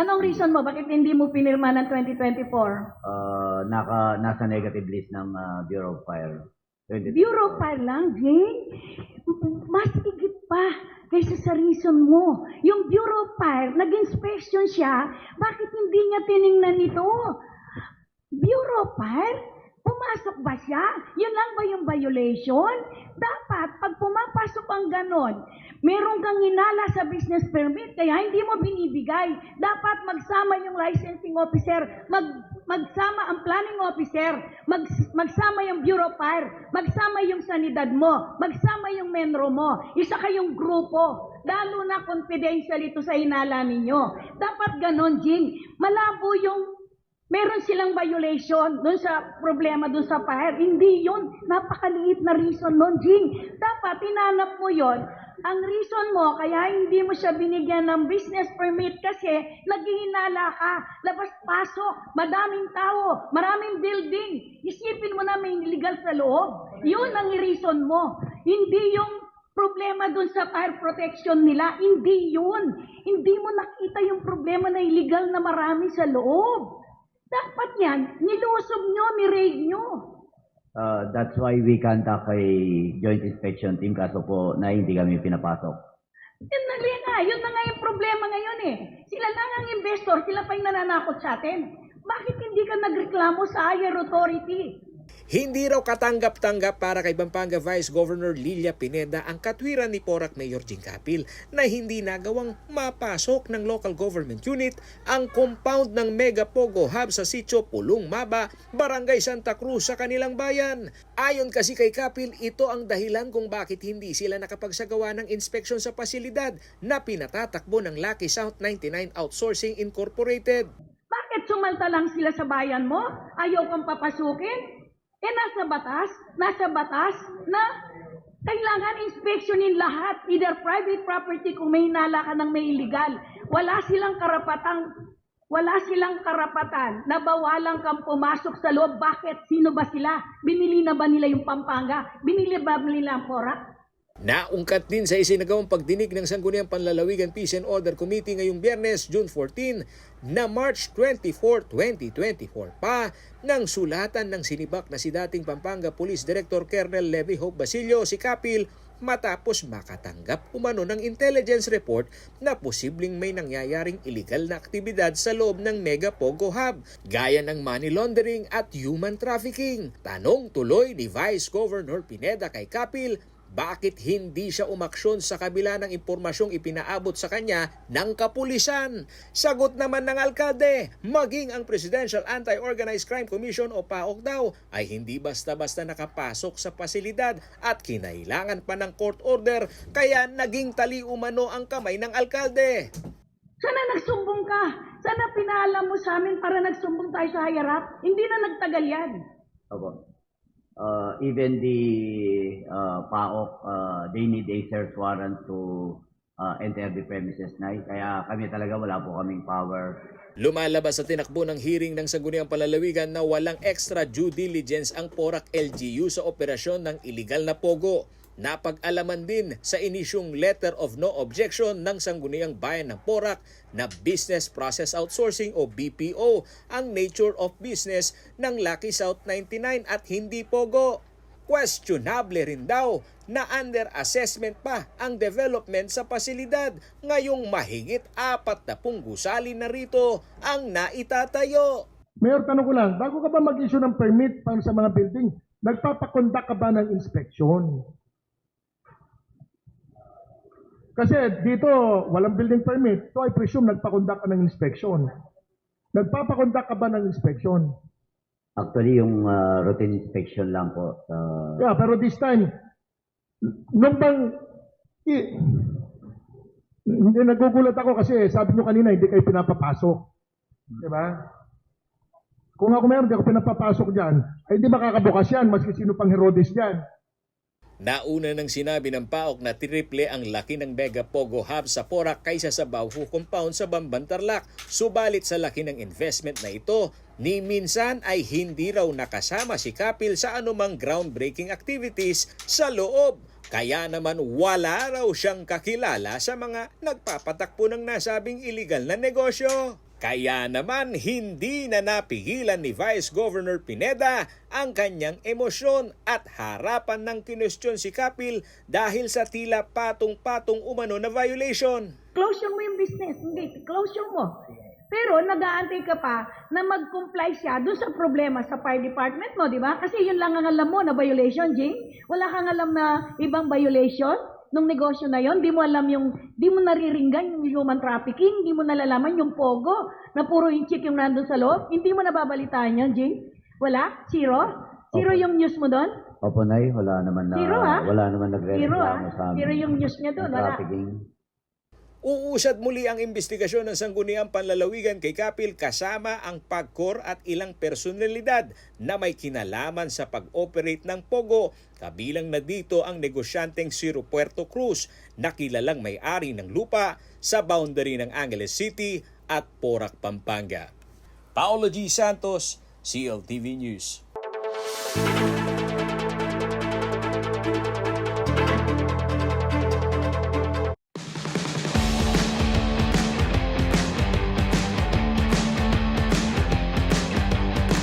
Anong reason mo? Bakit hindi mo pinirma ng 2024? uh, naka, nasa negative list ng uh, Bureau of Fire. 2024. Bureau pa lang, Jane. Mas higit pa kaysa sa reason mo. Yung Bureau of Fire, nag-inspection siya, bakit hindi niya tiningnan ito? Bureau of Fire? Pumasok ba siya? Yun lang ba yung violation? Dapat, pag pumapasok ang ganon, meron kang inala sa business permit, kaya hindi mo binibigay. Dapat magsama yung licensing officer, mag, magsama ang planning officer, mag, magsama yung bureau fire, magsama yung sanidad mo, magsama yung menro mo, isa kayong grupo. Lalo na confidential ito sa inala ninyo. Dapat ganon, Jing. Malabo yung meron silang violation doon sa problema doon sa fire. Hindi yun. Napakaliit na reason nun, Jing. Dapat tinanap mo yon. Ang reason mo, kaya hindi mo siya binigyan ng business permit kasi naghihinala ka, labas-pasok, madaming tao, maraming building. Isipin mo na may illegal sa loob. Yun ang reason mo. Hindi yung problema dun sa fire protection nila. Hindi yun. Hindi mo nakita yung problema na illegal na marami sa loob. Dapat yan, nilusob nyo, ni-raid nyo. Uh, that's why we contact kay Joint Inspection Team kaso po na hindi kami pinapasok. Yun na nga, yun na nga yung problema ngayon eh. Sila lang ang investor, sila pa yung nananakot sa atin. Bakit hindi ka nagreklamo sa higher authority? Hindi raw katanggap-tanggap para kay Pampanga Vice Governor Lilia Pineda ang katwiran ni Porac Mayor Jing Capil na hindi nagawang mapasok ng local government unit ang compound ng Mega Pogo Hub sa sitio Pulong Maba, Barangay Santa Cruz sa kanilang bayan. Ayon kasi kay Capil, ito ang dahilan kung bakit hindi sila nakapagsagawa ng inspeksyon sa pasilidad na pinatatakbo ng Lucky South 99 Outsourcing Incorporated. Bakit sumalta lang sila sa bayan mo? Ayaw kang papasukin? Eh nasa batas, nasa batas na kailangan inspeksyonin lahat, either private property kung may hinala ka ng may illegal. Wala silang karapatang wala silang karapatan na bawalan kang pumasok sa loob. Bakit? Sino ba sila? Binili na ba nila yung Pampanga? Binili ba nila ang Porac? Naungkat din sa isinagawang pagdinig ng Sangguniang Panlalawigan Peace and Order Committee ngayong Biyernes, June 14, na March 24, 2024 pa ng sulatan ng sinibak na si dating Pampanga Police Director Colonel Levy Hope Basilio si Kapil matapos makatanggap umano ng intelligence report na posibleng may nangyayaring illegal na aktibidad sa loob ng Mega Pogo Hub, gaya ng money laundering at human trafficking. Tanong tuloy ni Vice Governor Pineda kay Kapil bakit hindi siya umaksyon sa kabila ng impormasyong ipinaabot sa kanya ng kapulisan? Sagot naman ng alkalde, maging ang Presidential Anti-Organized Crime Commission o PAOK daw ay hindi basta-basta nakapasok sa pasilidad at kinailangan pa ng court order kaya naging tali umano ang kamay ng alkalde. Sana nagsumbong ka. Sana pinaalam mo sa amin para nagsumbong tayo sa higher up. Hindi na nagtagal yan. Opo. Uh, even the uh, PAOK, uh, they need a search warrant to uh, enter the premises na. Kaya kami talaga wala po kaming power Lumalabas sa tinakbo ng hearing ng Sangguniang Palalawigan na walang extra due diligence ang PORAC LGU sa operasyon ng illegal na pogo. Napag-alaman din sa inisyong letter of no objection ng Sangguniang Bayan ng PORAC na Business Process Outsourcing o BPO ang nature of business ng Lucky South 99 at hindi pogo. Questionable rin daw na under assessment pa ang development sa pasilidad ngayong mahigit apat na pung gusali na rito ang naitatayo. Mayor, tanong ko lang, bago ka ba mag-issue ng permit para sa mga building, nagpapakondak ka ba ng inspeksyon? Kasi dito, walang building permit, so I presume nagpakondak ka ng inspection. Nagpapakondak ka ba ng inspection? Actually, yung uh, routine inspection lang po. Uh, Yeah, pero this time, nung bang, i- hindi nagugulat ako kasi sabi nyo kanina hindi kayo pinapapasok. Di ba? Kung ako meron, hindi ako pinapapasok dyan, ay hindi makakabukas yan, maski sino pang Herodes dyan. Nauna nang sinabi ng PAOK na triple ang laki ng Mega Pogo Hub sa Porac kaysa sa Bauhu Compound sa Bambantarlak. Subalit sa laki ng investment na ito, ni minsan ay hindi raw nakasama si Kapil sa anumang groundbreaking activities sa loob. Kaya naman wala raw siyang kakilala sa mga nagpapatakbo ng nasabing illegal na negosyo. Kaya naman hindi na napigilan ni Vice Governor Pineda ang kanyang emosyon at harapan ng kinestyon si Kapil dahil sa tila patong-patong umano na violation. Closure mo yung business. Hindi, closure mo. Pero nag-aantay ka pa na mag-comply siya dun sa problema sa fire department mo, di ba? Kasi yun lang ang alam mo na violation, Jing. Wala kang alam na ibang violation nung negosyo na yon. Di mo alam yung, di mo nariringgan yung human trafficking, di mo nalalaman yung pogo na puro yung chick yung nandun sa loob. Hindi mo nababalitaan yun, Jing. Wala? Zero? Zero Opo. yung news mo doon? Opo, Nay, wala naman na, Zero, ha? wala naman Zero, nagre-reklamo ah. sa amin. Zero yung news niya doon. Wala. trafficking. Uusad muli ang investigasyon ng Sangguniang Panlalawigan kay Kapil kasama ang pagkor at ilang personalidad na may kinalaman sa pag-operate ng Pogo. Kabilang na dito ang negosyanteng Ciro Puerto Cruz na kilalang may-ari ng lupa sa boundary ng Angeles City at Porac, Pampanga. Paolo G. Santos, CLTV News.